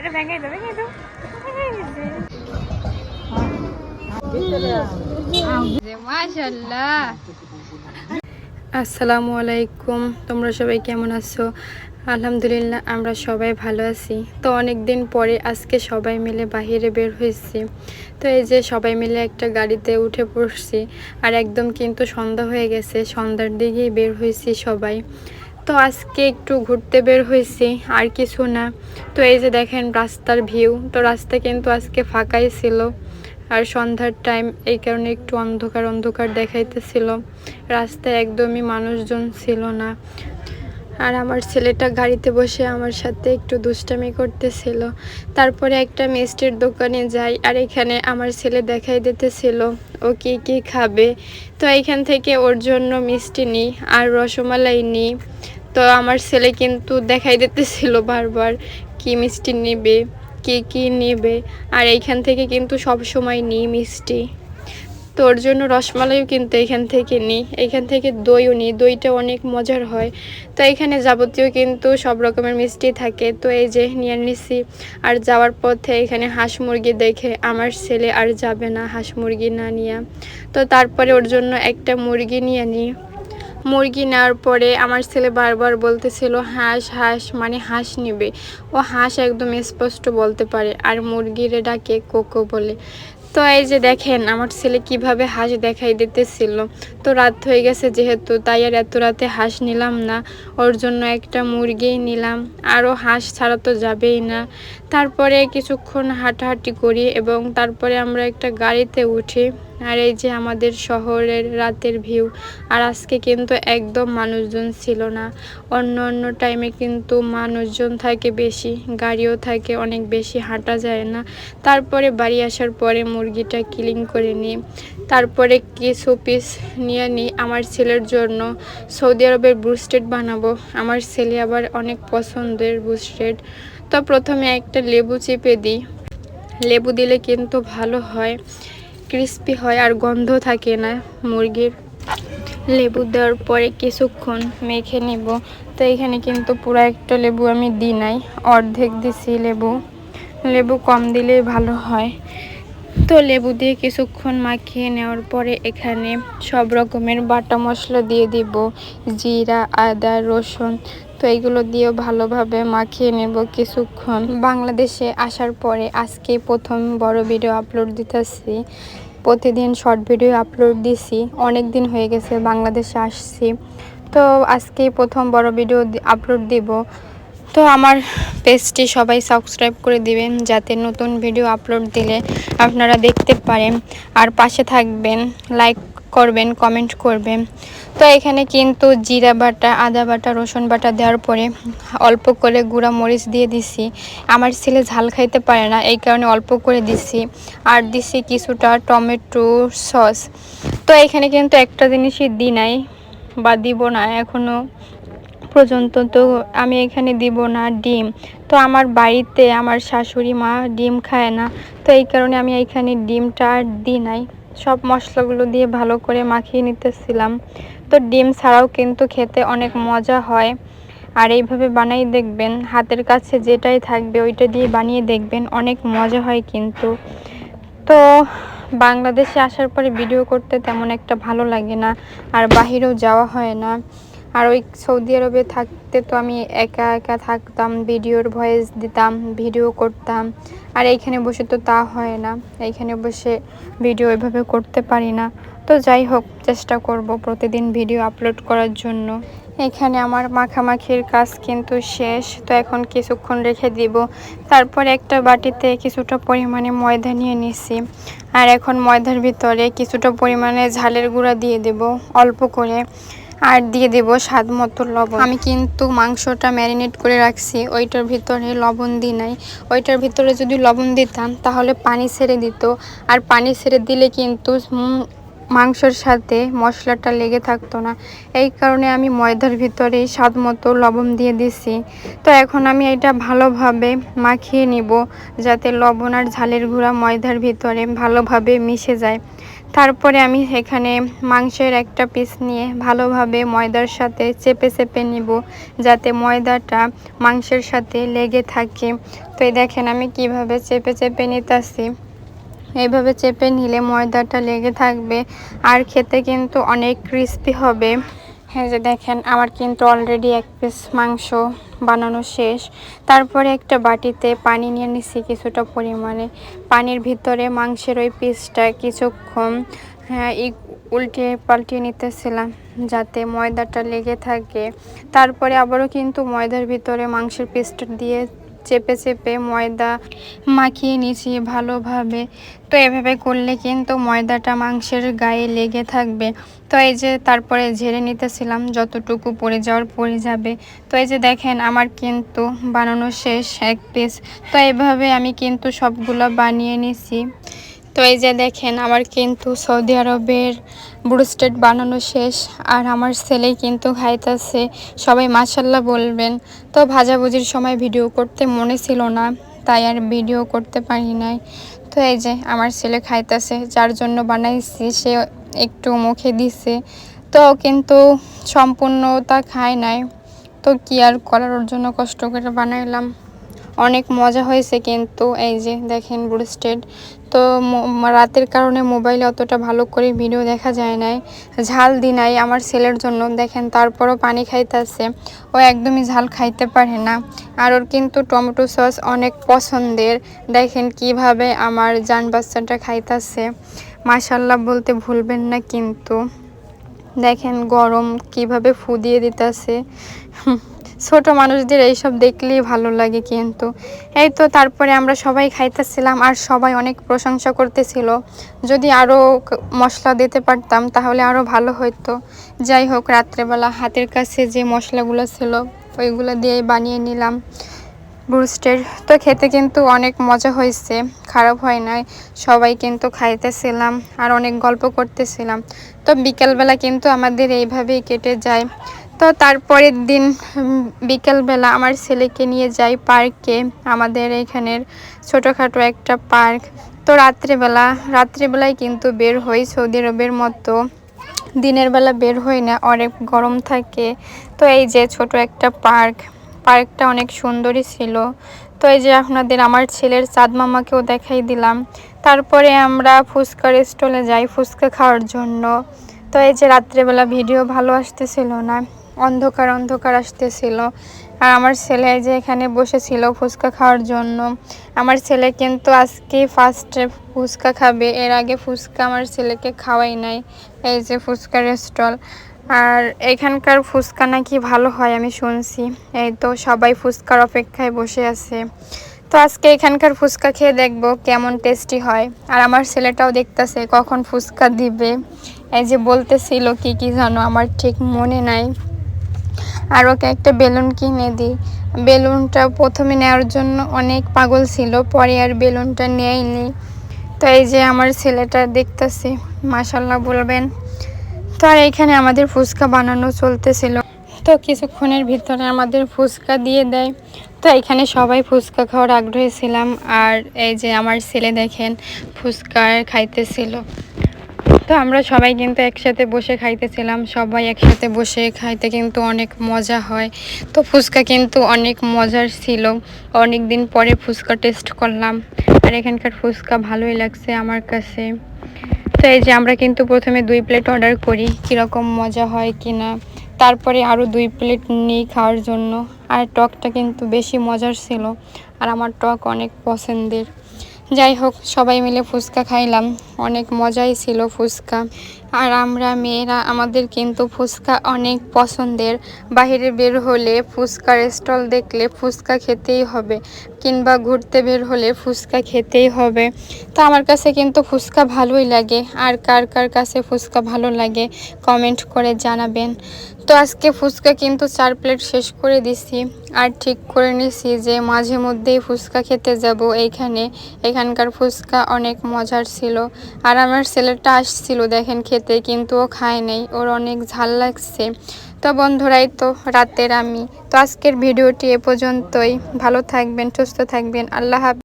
এটা ভেঙে দাও ভেঙে দাও মাশাল্লাহ আসসালামু আলাইকুম তোমরা সবাই কেমন আছো? আলহামদুলিল্লাহ আমরা সবাই ভালো আছি। তো অনেক দিন পরে আজকে সবাই মিলে বাহিরে বের হয়েছি। তো এই যে সবাই মিলে একটা গাড়িতে উঠে পড়ছি আর একদম কিন্তু সন্ধ্যা হয়ে গেছে সন্ধ্যার দিকেই বের হয়েছি সবাই। তো আজকে একটু ঘুরতে বের হয়েছি, আর কিছু না। তো এই যে দেখেন রাস্তার ভিউ, তো রাস্তা কিন্তু আজকে ফাঁকাই ছিল। আর সন্ধ্যার টাইম এই কারণে একটু অন্ধকার অন্ধকার দেখাইতেছিল। রাস্তায় একদমই মানুষজন ছিল না। আর আমার ছেলেটা গাড়িতে বসে আমার সাথে একটু দুষ্টামি করতেছিল। তারপরে একটা মিষ্টির দোকানে যাই, আর এখানে আমার ছেলে দেখাই দিতেছিল, ও কি কি খাবে? তো এইখান থেকে ওর জন্য মিষ্টি নিই, আর রসমালাই নিই। তো আমার ছেলে কিন্তু দেখাই দিতেছিল বারবার কি মিষ্টি নেবে, কি কি নেবে। আর এইখান থেকে কিন্তু সব সময় নিই মিষ্টি। তো ওর জন্য রসমালাইও কিন্তু এখান থেকে নিই। এখান থেকে দইও নিই। দইটা অনেক মজার হয়। তো এখানে যাবতীয় কিন্তু সব রকমের মিষ্টি থাকে। তো এই যে নিয়ে নিছি। আর যাওয়ার পথে এখানে হাঁস মুরগি দেখে আমার ছেলে আর যাবে না হাঁস মুরগি না নিয়ে। তো তারপরে ওর জন্য একটা মুরগি নিয়ে নিই। মুরগি নেওয়ার পরে আমার ছেলে বারবার বলতেছিল, হাঁস হাঁস মানে হাঁস নিবে। ও হাঁস একদম স্পষ্ট বলতে পারে, আর মুরগির ডাকে কোকো বলে। তো এই যে দেখেন, আমার ছেলে কীভাবে হাঁস দেখাই দিতেছিল। তো রাত হয়ে গেছে যেহেতু, তাই আর এত রাতে হাঁস নিলাম না। ওর জন্য একটা মুরগিই নিলাম। আরও হাঁস ছাড়া তো যাবেই না। তারপরে কিছুক্ষণ হাঁটাহাঁটি করি এবং তারপরে আমরা একটা গাড়িতে উঠি। আর এই যে আমাদের শহরের রাতের ভিউ, আর আজকে কিন্তু একদম মানুষজন ছিল না। অন্য অন্য টাইমে কিন্তু মানুষজন থাকে বেশি, গাড়িও থাকে, অনেক বেশি, হাঁটা যায় না। তারপরে বাড়ি আসার পরে মুরগিটা ক্লিন করে নিই। তারপরে কিছু পিস নিয়ে নিই। আমার ছেলের জন্য সৌদি আরবের ব্রুস্টেড বানাবো। আমার ছেলে আবার অনেক পছন্দের ব্রুস্টেড তো প্রথমে একটা লেবু চিপে দিই। লেবু দিলে কিন্তু ভালো হয়। ক্রিস্পি হয় আর গন্ধ থাকে না মুরগির। লেবু দেওয়ার পরে কিছুক্ষণ মেখে নিব। তো এখানে কিন্তু পুরো একটা লেবু আমি দিই নাই, অর্ধেক দিছি লেবু। লেবু কম দিলেই ভালো হয়। তো লেবু দিয়ে কিছুক্ষণ মাখিয়ে নেওয়ার পরে এখানে সব রকমের বাটা মশলা দিয়ে দিব, জিরা, আদা, রসুন। তো এইগুলো দিয়েও ভালোভাবে মাখিয়ে নেব কিছুক্ষণ। বাংলাদেশে আসার পরে আজকে প্রথম বড় ভিডিও আপলোড দিতেছি। প্রতিদিন শর্ট ভিডিও আপলোড দিছি। অনেক দিন হয়ে গেছে বাংলাদেশে আসছি। তো আজকে প্রথম বড় ভিডিও আপলোড দিব। তো আমার পেজটি সবাই সাবস্ক্রাইব করে দিবেন, যাতে নতুন ভিডিও আপলোড দিলে আপনারা দেখতে পারেন। আর পাশে থাকবেন লাইক করবেন কমেন্ট করবেন। তো এখানে কিন্তু জিরা বাটা, আদা বাটা, রসুন বাটা দেওয়ার পরে অল্প করে গুঁড়া মরিচ দিয়ে দিছি। আমার ছেলে ঝাল খাইতে পারে না, এই কারণে অল্প করে দিছি। আর দিছি কিছুটা টমেটো সস। তো এখানে কিন্তু একটা জিনিসই দিই নাই বা দিব না এখনও পর্যন্ত। তো আমি এখানে দিব না ডিম। তো আমার বাড়িতে আমার শাশুড়ি মা ডিম খায় না, তো এই কারণে আমি এখানে ডিমটা আর দিই নাই। সব মশলাগুলো দিয়ে ভালো করে মাখিয়ে নিতেছিলাম। তো ডিম ছাড়াও কিন্তু খেতে অনেক মজা হয়। আর এইভাবে বানাই দেখবেন, হাতের কাছে যেটাই থাকবে ওইটা দিয়ে বানিয়ে দেখবেন, অনেক মজা হয় কিন্তু। তো বাংলাদেশে আসার পরে ভিডিও করতে তেমন একটা ভালো লাগে না, আর বাহিরেও যাওয়া হয় না। আর ওই সৌদি আরবে থাকতে তো আমি একা একা থাকতাম, ভিডিওর ভয়েস দিতাম, ভিডিও করতাম। আর এইখানে বসে তো তা হয় না। এইখানে বসে ভিডিও এভাবে করতে পারি না। তো যাই হোক, চেষ্টা করব প্রতিদিন ভিডিও আপলোড করার জন্য। এখানে আমার মাখামাখির কাজ কিন্তু শেষ। তো এখন কিছুক্ষণ রেখে দিব। তারপর একটা বাটিতে কিছুটা পরিমাণে ময়দা নিয়ে নিছি। আর এখন ময়দার ভিতরে কিছুটা পরিমাণে ঝালের গুঁড়া দিয়ে দেব, অল্প করে। আর দিয়ে দেব স্বাদ মতো লবণ। আমি কিন্তু মাংসটা ম্যারিনেট করে রাখছি, ওইটার ভিতরে লবণ দিই নাই। ওইটার ভিতরে যদি লবণ দিতাম, তাহলে পানি ছেড়ে দিত। আর পানি ছেড়ে দিলে কিন্তু মাংসর সাথে মশলাটা লেগে থাকতো না। এই কারণে আমি ময়দার ভিতরে স্বাদ মতো লবণ দিয়ে দিছি। তো এখন আমি এটা ভালোভাবে মাখিয়ে নিব, যাতে লবণ আর ঝালের গুঁড়া ময়দার ভিতরে ভালোভাবে মিশে যায়। তারপরে আমি এখানে মাংসের একটা পিস নিয়ে ভালোভাবে ময়দার সাথে চেপে চেপে নিব, যাতে ময়দাটা মাংসের সাথে লেগে থাকে। তো এই দেখেন আমি কীভাবে চেপে চেপে নিতেছি। এইভাবে চেপে নিলে ময়দাটা লেগে থাকবে, আর খেতে কিন্তু অনেক ক্রিস্পি হবে। হ্যাঁ যে দেখেন, আমার কিন্তু অলরেডি এক পিস মাংস বানানো শেষ। তারপরে একটা বাটিতে পানি নিয়ে নিচ্ছি কিছুটা পরিমাণে। পানির ভিতরে মাংসের ওই পিসটা কিছুক্ষণ হ্যাঁ উল্টে পাল্টিয়ে নিতেছিলাম যাতে ময়দাটা লেগে থাকে। তারপরে আবারও কিন্তু ময়দার ভিতরে মাংসের পিসটা দিয়ে চেপে চেপে ময়দা মাখিয়ে নিয়েছি ভালোভাবে। তো এভাবে করলে কিন্তু ময়দাটা মাংসের গায়ে লেগে থাকবে। তো এই যে তারপরে ঝেড়ে নিতেছিলাম, যতটুকু পড়ে যাওয়ার পড়ে যাবে। তো এই যে দেখেন আমার কিন্তু বানানো শেষ এক পিস তো এইভাবে আমি কিন্তু সবগুলো বানিয়ে নিছি। তো এই যে দেখেন আমার কিন্তু সৌদি আরবের ব্রুস্টেড বানানো শেষ, আর আমার ছেলে কিন্তু খাইতেছে। সবাই মাসাল্লাহ বলবেন। তো ভাজাভুজির সময় ভিডিও করতে মনে ছিল না, তাই আর ভিডিও করতে পারি নাই। তো এই যে, আমার ছেলে খাইতেছে, যার জন্য বানাইছি, সে একটু মুখে দিছে। তো কিন্তু সম্পূর্ণতা খায় নাই। তো কি আর করার জন্য কষ্ট করে বানাইলাম। অনেক মজা হয়েছে কিন্তু, এই যে, দেখেন ব্রুস্টেড তো রাতের কারণে মোবাইলে অতটা ভালো করে ভিডিও দেখা যায় নাই। ঝাল দি নাই আমার ছেলের জন্য। দেখেন, তারপরও পানি খাইতেছে। ও একদমই ঝাল খাইতে পারে না। আর ওর কিন্তু টমেটো সস অনেক পছন্দের। দেখেন কীভাবে আমার যান বাচ্চাটা খাইতেছে। মাসাল্লাহ বলতে ভুলবেন না কিন্তু। দেখেন গরম কীভাবে ফু দিয়ে দিতেছে। ছোট মানুষদের এইসব দেখলেই ভালো লাগে কিন্তু। এই তো তারপরে আমরা সবাই খাইতেছিলাম আর সবাই অনেক প্রশংসা করতেছিল। যদি আরও মশলা দিতে পারতাম তাহলে আরও ভালো হতো যাই হোক, রাত্রেবেলা হাতের কাছে যে মশলাগুলো ছিল, ওইগুলো দিয়ে বানিয়ে নিলাম ব্রুস্টের তো খেতে কিন্তু অনেক মজা হয়েছে, খারাপ হয় নাই। সবাই কিন্তু খাইতেছিলাম আর অনেক গল্প করতেছিলাম। তো বিকেলবেলা কিন্তু আমাদের এইভাবেই কেটে যায়। তো তারপরের দিন বিকেলবেলা আমার ছেলেকে নিয়ে যাই পার্কে। আমাদের এখানের ছোটোখাটো একটা পার্ক। তো রাত্রেবেলা, রাত্রেবেলায় কিন্তু বের হই সৌদি আরবের মতো। দিনের বেলা বের হই না, অনেক গরম থাকে। তো এই যে ছোট একটা পার্ক, পার্কটা অনেক সুন্দরই ছিল। তো এই যে আপনাদের আমার ছেলের চাঁদ মামাকেও দেখাই দিলাম। তারপরে আমরা ফুচকার স্টলে যাই ফুচকা খাওয়ার জন্য। তো এই যে রাত্রেবেলা ভিডিও ভালো আসতেছিল না। অন্ধকার অন্ধকার আসতেছিল। আর আমার ছেলে যে এখানে বসেছিল ফুচকা খাওয়ার জন্য। আমার ছেলে কিন্তু আজকে ফার্স্টে ফুচকা খাবে। এর আগে ফুচকা আমার ছেলেকে খাওয়াই নাই, এই যে ফুচকার স্টল আর এখানকার ফুচকা নাকি ভালো হয় আমি শুনছি। এই তো সবাই ফুচকার অপেক্ষায় বসে আছে। তো আজকে এখানকার ফুচকা খেয়ে দেখব কেমন টেস্টি হয়। আর আমার ছেলেটাও দেখতেছে কখন ফুচকা দিবে। এই যে বলতেছিল কি কি জানো? আমার ঠিক মনে নাই। আর ওকে একটা বেলুন কিনে দিই। বেলুনটা প্রথমে নেওয়ার জন্য অনেক পাগল ছিল, পরে আর বেলুনটা নেয়নি। তো এই যে আমার ছেলেটা দেখতেছে মাসাল্লাহ বলবেন। তো আর এখানে আমাদের ফুচকা বানানো চলতেছিল। তো কিছুক্ষণের ভিতরে আমাদের ফুচকা দিয়ে দেয়। তো এখানে সবাই ফুচকা খাওয়ার আগ্রহী ছিলাম। আর এই যে আমার ছেলে দেখেন, ফুচকা খাইতেছিল। তো আমরা সবাই কিন্তু একসাথে বসে খাইতেছিলাম, সবাই একসাথে বসে খাইতে কিন্তু অনেক মজা হয়। তো ফুচকা কিন্তু অনেক মজার ছিল। অনেক দিন পরে ফুচকা টেস্ট করলাম। আর এখানকার ফুচকা ভালোই লাগছে আমার কাছে। তো এই যে আমরা কিন্তু প্রথমে দুই প্লেট অর্ডার করি, কীরকম মজা হয় কি না তারপরে আরও দুই প্লেট নিই খাওয়ার জন্য। আর টকটা কিন্তু বেশি মজার ছিল। আর আমার টক অনেক পছন্দের। যাই হোক সবাই মিলে ফুচকা খাইলাম। অনেক মজাই ছিল ফুচকা। আর আমরা মেয়েরা, আমাদের কিন্তু ফুচকা অনেক পছন্দের। বাহিরে বের হলে ফুচকার স্টল দেখলে ফুচকা খেতেই হবে, কিংবা ঘুরতে বের হলে ফুচকা খেতেই হবে। তো আমার কাছে কিন্তু ফুচকা ভালোই লাগে, আর কার কার কাছে ফুচকা ভালো লাগে কমেন্ট করে জানাবেন। তো আজকে ফুচকা কিন্তু চার প্লেট শেষ করে দিছি, আর ঠিক করে নিছি যে মাঝে মধ্যেই ফুচকা খেতে যাব এইখানে। এখানকার ফুচকা অনেক মজার ছিল, আর আমার ছেলেটা আসছিল দেখেন খেতে। কিন্তু ও খায় নাই, ওর অনেক ঝাল লাগছে। তো বন্ধুরাই, তো রাতের আমি। তো আজকের ভিডিওটি এ পর্যন্তই। ভালো থাকবেন, সুস্থ থাকবেন। আল্লাহ